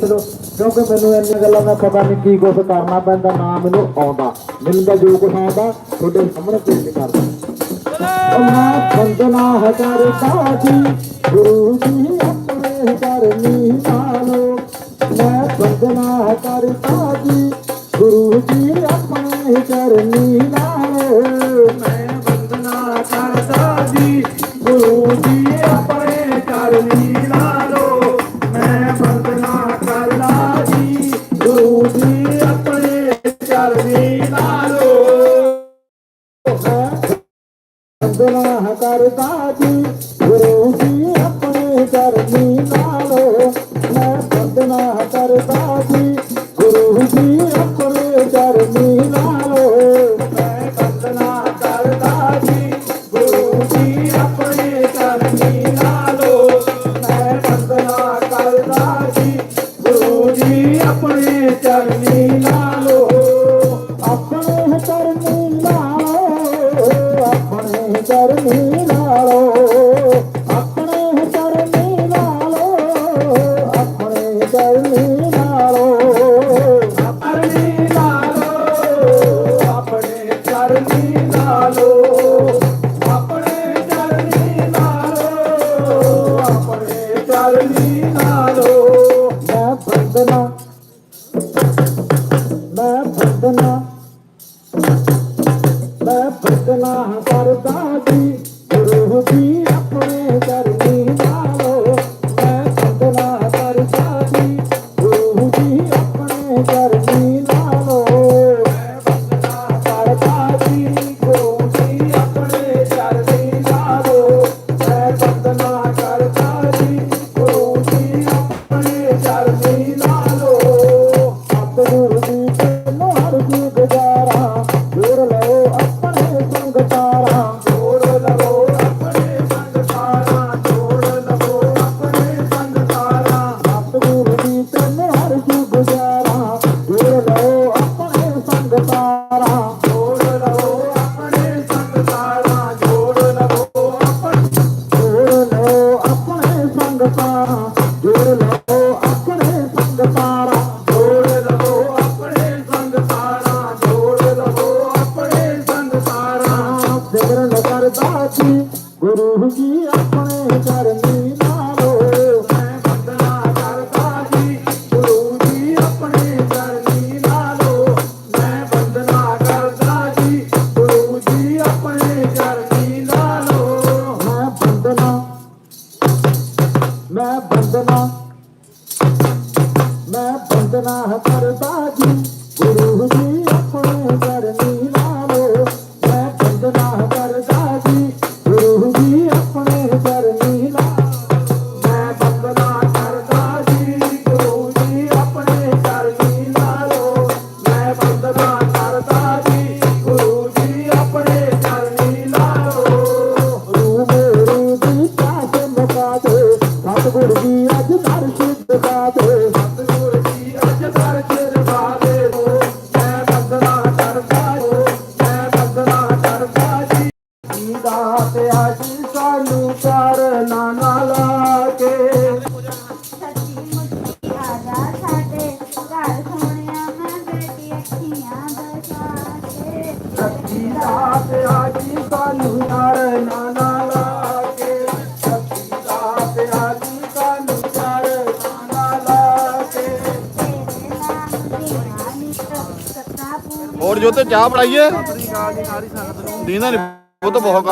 ਚਲੋ, ਕਿਉਂਕਿ ਮੈਨੂੰ ਇੰਨੀਆਂ ਗੱਲਾਂ ਦਾ ਪਤਾ ਨਹੀਂ ਕੀ ਕੁਝ ਕਰਨਾ ਪੈਂਦਾ, ਨਾ ਮੈਨੂੰ ਆਉਂਦਾ। ਮੈਨੂੰ ਤਾਂ ਜੋ ਕੁਝ ਆਉਂਦਾ, ਤੁਹਾਡੇ ਸਾਹਮਣੇ ਪੇਸ਼ ਕਰਦਾ। ਮੈਂ ਬੰਦਨਾ ਹੈ ਕਰਤਾ ਗੁਰੂ ਜੀ ਆਪਣੇ ਕਰਨੀ ਨਾਲੋ। ਮੈਂ ਬੰਦਨਾ ਹੈ ਕਰਤਾ ਗੁਰੂ ਜੀ ਆਪਣੇ ਕਰਨੀ ਨਾਲੋ। ਕਰਦਾ ਜੀ ਗੁਰੂ ਜੀ ਆਪਣੇ ਕਰਨੀ ਨਾਲੋ ਮੈਂ ਬੰਦਨਾ ਕਰਦਾ ਜੀ ਗੁਰੂ ਜੀ ਆਪਣੇ ਕਰਨੀ ਨਾਲੋ ਮੈਂ ਬੰਦਨਾ ਕਰਦਾ ਜੀ ਗੁਰੂ ਜੀ ਆਪਣੇ ਕਰਨੀ ਨਾਲੋ ਮੈਂ ਬੰਦਨਾ ਕਰਦਾ ਜੀ ਗੁਰੂ ਜੀ ਆਪਣੇ ਚਰਨੀ ਨਾਲੋ ਆਪਣੇ ਚਰਨੀ ਨਾਲੋ, ਆਪਣੇ ਚਰਨੀ ਨਾਲੋ, ਆਪਣੇ ਚਰਨੀ ਨਾਲੋ। ਆਪਣੇ ਨਾਲੋ, ਆਪਣੇ ਚਰਨੀ ਨਾਲੋ, ਆਪਣੇ ਚਰਨੀ ਨਾਲੋ, ਆਪਣੇ ਚਰਨੀ ਨਾਲੋ। ਮੈਂ ਬੰਦਨਾ ਮੈਂ ਬੰਦਨਾ ਮੈਂ ਬੰਦਨਾ ਕਰਦਾ Oh. Uh -huh. ਮੈਂ ਬੰਦਨਾ ਕਰਦਾ ਜੀ। ਗੁਰੂ ਜੀ ਆਪਣੇ ਤੇ ਆਜੀ ਸਾਨੂੰ ਕਰਨਾ ਨਾ ਲਾ ਕੇ। ਸੱਚੀ ਸੱਚੀ ਦਾਤ ਆਜੀ ਸਾਨੂੰ ਕਰਨਾ ਨਾ ਲਾ ਕੇ। ਸੱਚੀ ਦਾਤ ਆਜੀ ਸਾਨੂੰ ਕਰਨਾ ਨਾ ਲਾ ਕੇ। ਤੇਰੇ ਨਾਮ ਦੀਆਂ ਨਿਤ ਸਤਾ ਪੂਰੀ ਹੋਰ ਜੋ ਤੇ ਚਾਹ ਬਣਾਈਏ? ਦੀਨਾ ਨਹੀਂ ਉਹ ਤਾਂ ਬਹੁਤ